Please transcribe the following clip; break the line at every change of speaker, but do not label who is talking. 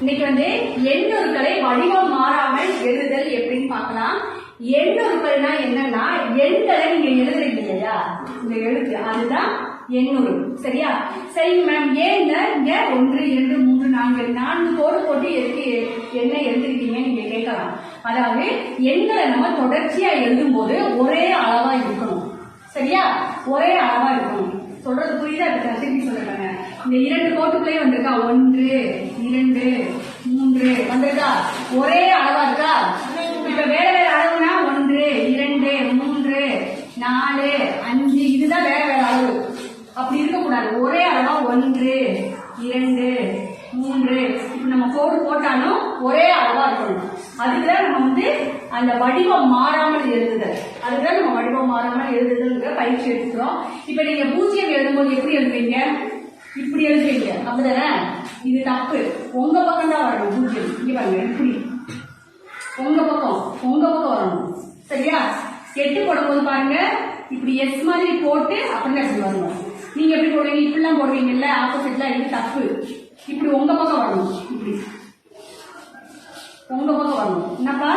இன்னைக்கு வந்து எண்ணொருக்களை வடிவம் மாறாமல் எழுதுதல் எப்படின்னு பார்க்கலாம். எண்ணொருக்கள்னா என்னன்னா எண்களை நீங்க எழுதுறீங்க இல்லையா? இந்த எழுத்து அதுதான் எண்ணூறு சரியா? சரி மேம் ஏன் இந்த ஒன்று இரண்டு மூன்று நான்கு நான்கு கோடு போட்டு எதுக்கு என்ன எழுதிருக்கீங்க நீங்க கேட்கலாம். அதாவது எண்களை நம்ம தொடர்ச்சியா எழுதும்போது ஒரே அளவா இருக்கணும். சரியா? ஒரே அளவா இருக்கணும். சொல்றது புரியுதா? இப்ப நான் திருப்பி இந்த இரண்டு கோட்டுக்குள்ளே வந்திருக்கா? ஒன்று இரண்டு ஒரே அளவா இருக்கா இப்ப வேற வேற அளவுனா ஒன்று இரண்டு மூன்று நாலு அஞ்சு இதுதான் வேற வேற அளவு. அப்படி இருக்கக்கூடாது. ஒரே அளவா ஒன்று இரண்டு மூன்று. இப்ப நம்ம கோடு போட்டாலும் ஒரே அளவா இருக்கணும். அதுக்குதான் நம்ம வந்து அந்த வடிவம் மாறாமல் எழுதுதல். அதுதான் நம்ம வடிவம் மாறாமல் எழுதுதல்ங்கிற பயிற்சி எடுத்துக்கிறோம். இப்ப நீங்க பூஜ்ஜியம் எழுதும்போது எப்படி எழுதுவீங்க? இப்படி எழுதுவீங்க. அப்படிதானே? இது தப்பு. உங்க பக்கம் தான் வரணும். இங்கே பாருங்க இப்படி உங்க பக்கம் உங்க பக்கம் வரணும். சரியா? எட்டு போடும்போது பாருங்க இப்படி எஸ் மாதிரி போட்டு அப்படின்னு எடுத்து வரணும். நீங்க எப்படி போடுவீங்க? இப்படிலாம் போடுவீங்கல்ல ஆப்போசிட்லாம் இது தப்பு. இப்படி உங்க பக்கம் வரணும். இப்படி. உங்க பக்கம் வரணும். என்னப்பா?